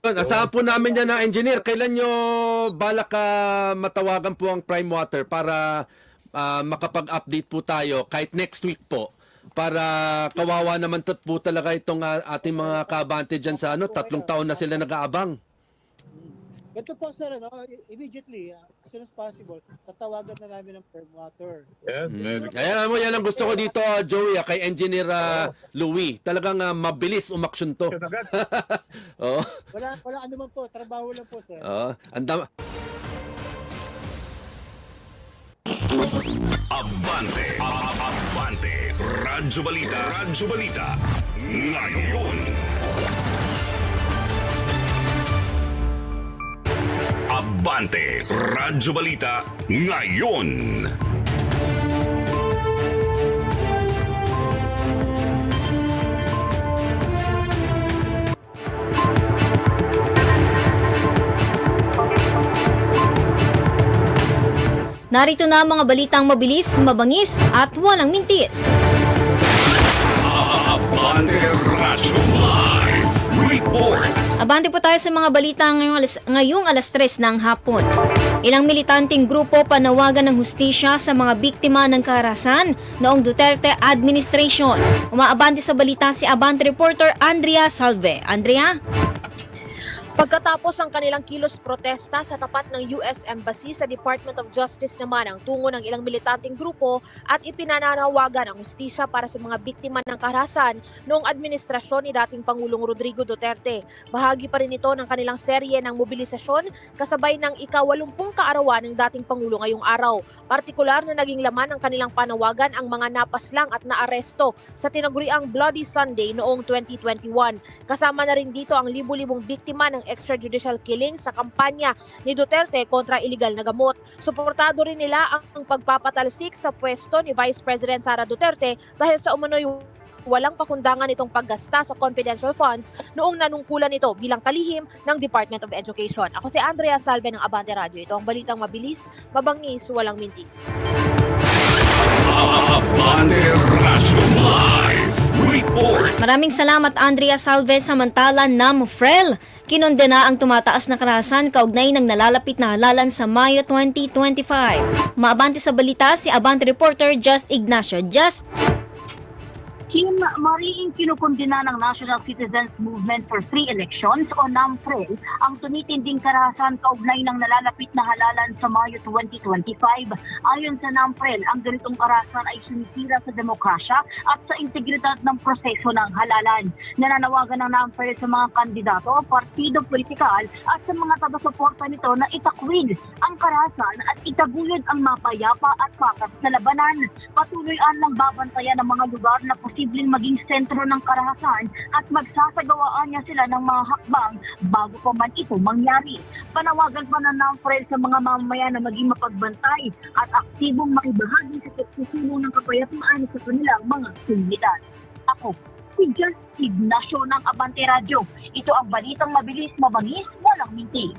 Asahan po namin yan na engineer. Kailan nyo balak ka matawagan po ang Prime Water para ah, makapag-update po tayo kahit next week po para kawawa naman t- po talaga itong ah, ating mga kabante dyan sa ano, tatlong taon na sila nag-aabang. Ito po sir, ano, immediately, uh, as soon as possible, tatawagan na namin ng firm water. Yes, very Kaya mo, yan ang gusto ko dito, ah, Joey, ah, kay Engineer ah, Louis. Talagang ah, mabilis umaksyon to. Oo. Wala, wala ano man po, trabaho lang po sir. Oo. Ang dam- Abante, Abante, Radyo Balita, Radyo Balita, ngayon. Abante, Radyo Balita, ngayon. Narito na ang mga balitang mabilis, mabangis at walang mintis. Abante Radyo Live Report. Abante po tayo sa mga balita ngayong alas, ngayong alas 3 ng hapon. Ilang militanteng grupo panawagan ng hustisya sa mga biktima ng karahasan noong Duterte administration. Umaabante sa balita si Abante reporter Andrea Salve. Andrea? Pagkatapos ang kanilang kilos protesta sa tapat ng US Embassy sa Department of Justice naman ang tungo ng ilang militanteng grupo at ipinananawagan ang hustisya para sa mga biktima ng karahasan noong administrasyon ni dating Pangulong Rodrigo Duterte. Bahagi pa rin ito ng kanilang serye ng mobilisasyon kasabay ng ikawalumpung kaarawan ng dating Pangulo ngayong araw. Partikular na naging laman ng kanilang panawagan ang mga napaslang at naaresto sa tinaguriang Bloody Sunday noong 2021. Kasama na rin dito ang libu-libong biktima ng extrajudicial killing sa kampanya ni Duterte kontra iligal na gamot. Suportado rin nila ang pagpapatalsik sa pwesto ni Vice President Sara Duterte dahil sa umano'y walang pakundangan itong paggasta sa confidential funds noong nanungkulan ito bilang kalihim ng Department of Education. Ako si Andrea Salve ng Abante Radio. Ito ang balitang mabilis, mabangis, walang mintis. Abante Radyo Live Report. Maraming salamat Andrea Salve samantala Nam Frel. Kinondena ang tumataas na karahasan kaugnay ng nalalapit na halalan sa Mayo 2025. Maabante sa balita si Abante reporter Just Ignacio. Just Kim, mariing kinukundina ng National Citizens Movement for Free Elections o NAMFREL ang tumitinding karahasan kaugnay ng nalalapit na halalan sa Mayo 2025. Ayon sa NAMFREL, ang ganitong karahasan ay sumisira sa demokrasya at sa integridad ng proseso ng halalan. Nananawagan ng NAMFREL sa mga kandidato, partido politikal at sa mga taga-suporta nito na itakwil ang karahasan at itaguyod ang mapayapa at patas na labanan. Patuloy ang babantayan ng mga lugar na posibleng maging sentro ng karahasan at magsasagawaan niya sila ng mga hakbang bago pa man ito mangyari. Panawagan pa na ng sa mga mamamayan na maging mapagbantay at aktibong makibahagi sa pagsusulo ng kapayapaan sa kanilang mga komunidad. Ako, si Just Ignacio ng Abante Radio. Ito ang balitang mabilis, mabangis, walang minti.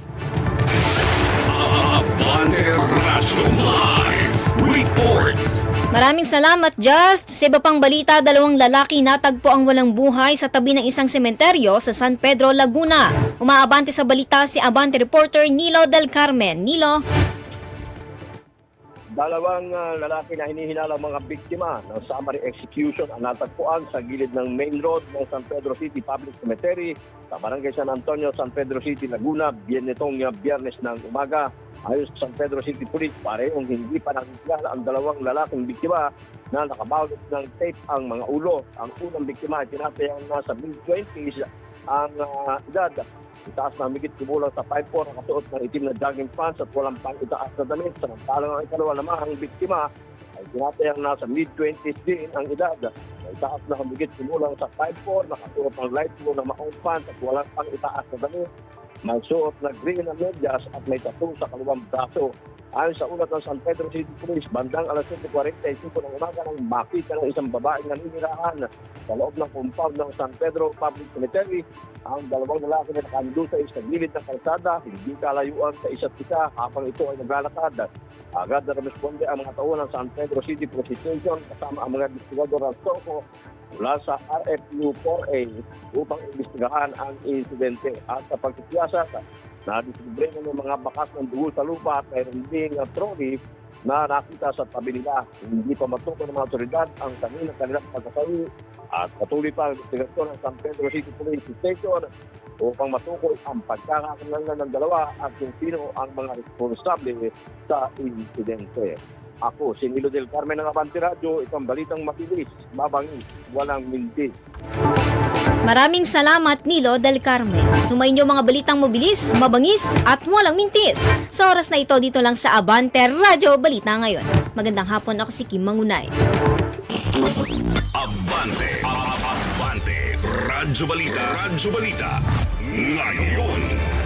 Abante Radyo Live Report. Maraming salamat Just. Sa iba pang balita, dalawang lalaki natagpo ang walang buhay sa tabi ng isang sementeryo sa San Pedro, Laguna. Umaabante sa balita si Abante reporter Nilo Del Carmen. Nilo? Dalawang ah, lalaki na hinihinalang mga biktima ng summary execution ang natagpuan sa gilid ng main road ng San Pedro City Public Cemetery sa Barangay San Antonio, San Pedro City, Laguna, biyan nitong ah, biyernes ng umaga. Ayon sa San Pedro City Police, parehong hindi pa nakikilala ang dalawang lalaking biktima na nakabalot ng tape ang mga ulo. Ang unang biktima ay tinatayang nasa mid-20s ang ah, edad. Itaas na higit kumulang sa 5'4 nakasuot ng itim na jogging pants at walang pang itaas na damit. Samantalang ang ikalawa naman ang biktima ay tinatayang nasa mid-20s din ang edad. Itaas na humigit kumulang sa 5'4 nakasuot ng light blue na maong pants at walang pang itaas na damit. May suot na green na medyas at may tattoo sa kaluwang braso. Ayon sa ulat ng San Pedro City Police, bandang alas 7.45 ng umaga nang makita ng isang babaeng naninirahan sa loob ng compound ng San Pedro Public Cemetery ang dalawang lalaki na nakandusay sa gilid ng kalsada, hindi kalayuan sa isa't isa habang ito ay naglalakad. Agad na responde ang mga tao ng San Pedro City Police Station kasama ang mga investigador ng Soko mula sa RFU-4A upang imbestigahan ang insidente at sa pagkikiyasa na disibre ng mga bakas ng dugo sa lupa at mayroon ding trolley na nakita sa tabi nila. Hindi pa matukoy ng mga otoridad ang kanilang kanilang pagkasawi at patuloy pa ang investigasyon ng San Pedro City Police Station upang matukoy ang pagkakakilanlan ng dalawa at kung sino ang mga responsable sa insidente. Ako, si Nilo del Carmen ng Abante Radio, itong balitang mabilis, mabangis, walang mintis. Maraming salamat Nilo Del Carmen. Sumayin niyo mga balitang mabilis, mabangis at walang mintis. Sa oras na ito dito lang sa Abante Radio Balita ngayon. Magandang hapon ako si Kim Mangunay. Abante. Abante. Radyo Balita. Radyo Balita. Ngayon.